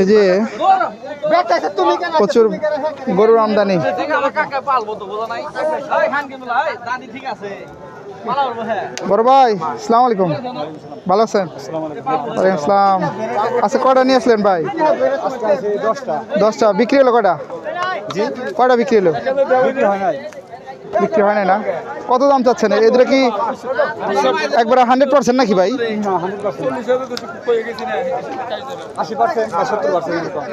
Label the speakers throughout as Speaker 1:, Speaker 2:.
Speaker 1: এই যে প্রচুর গরুর আমদানি। বড় ভাই সালাম আলাইকুম। ভালো আছেন? ওয়ালাইকুম আসসালাম। আচ্ছা কটা নিয়ে আসলেন ভাই? দশটা। বিক্রি হলো কটা কটা বিক্রি হলো? বিক্রি হয় না? কত দাম চাচ্ছেন? এদের কি একবারে হান্ড্রেড পার্সেন্ট নাকি ভাই?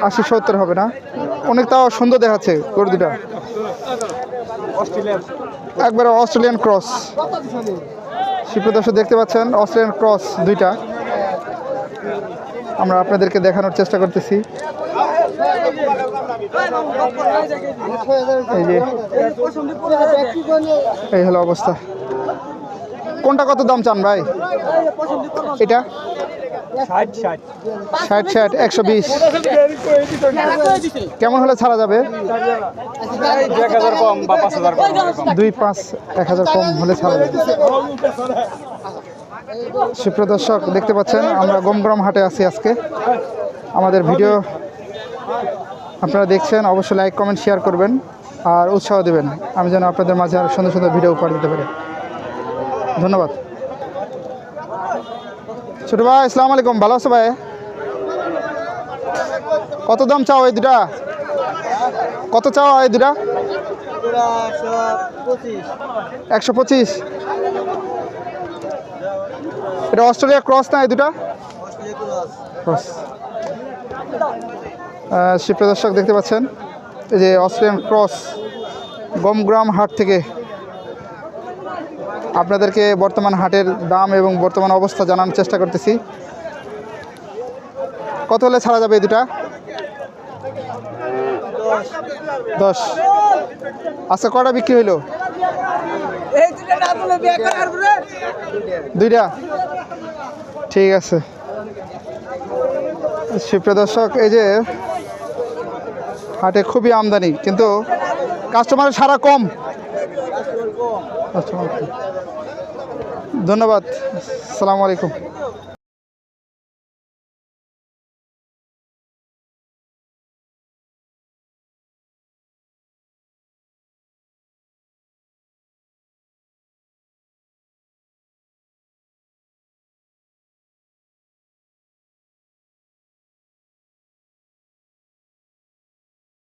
Speaker 1: আশি সত্তর হবে না? অনেক তাও সুন্দর দেখাচ্ছে গরু দুটা একবারে অস্ট্রেলিয়ান ক্রস। শিল্প দর্শক দেখতে পাচ্ছেন অস্ট্রেলিয়ান ক্রস দুইটা। আমরা আপনাদেরকে দেখানোর চেষ্টা করতেছি। এই হলো অবস্থা। কোনটা কত দাম চান ভাই? এটা? ষাট ষাট, একশো বিশ। কেমন হলে ছাড়া যাবে? দুই পাঁচ, এক হাজার কম হলে ছাড়া যাবে। সুপ্রদর্শক দেখতে পাচ্ছেন, আমরা গমগ্রাম হাটে আছি আজকে। আমাদের ভিডিও আপনারা দেখছেন অবশ্যই লাইক কমেন্ট শেয়ার করবেন আর উৎসাহ দেবেন। আমি যেন আপনাদের মাঝে আরও সুন্দর সুন্দর ভিডিও উপহার দিতে পারি। ধন্যবাদ। ছোট ভাই আসসালামু আলাইকুম। ভালো আছো ভাই? কত দাম চাও এই দুটা? কত চাও এই দুটা? একশো পঁচিশ। এটা অস্ট্রেলিয়া ক্রস না এই দুটা? ক্রস। শিব দর্শক দেখতে পাচ্ছেন এই যে অস্ট্রেলিয়ান ক্রস গমগ্রাম হাট থেকে আপনাদেরকে বর্তমান হাটের দাম এবং বর্তমান অবস্থা জানানোর চেষ্টা করতেছি। কত হলে ছাড়া যাবে এই দুটা? দশ। আচ্ছা কটা বিক্রি হইল? দুইটা ঠিক আছে। সুপ্রদর্শক এই যে হাটে খুবই আমদানি কিন্তু কাস্টমারের সারা কম। কাস্টমার ধন্যবাদ। সালামু আলাইকুম।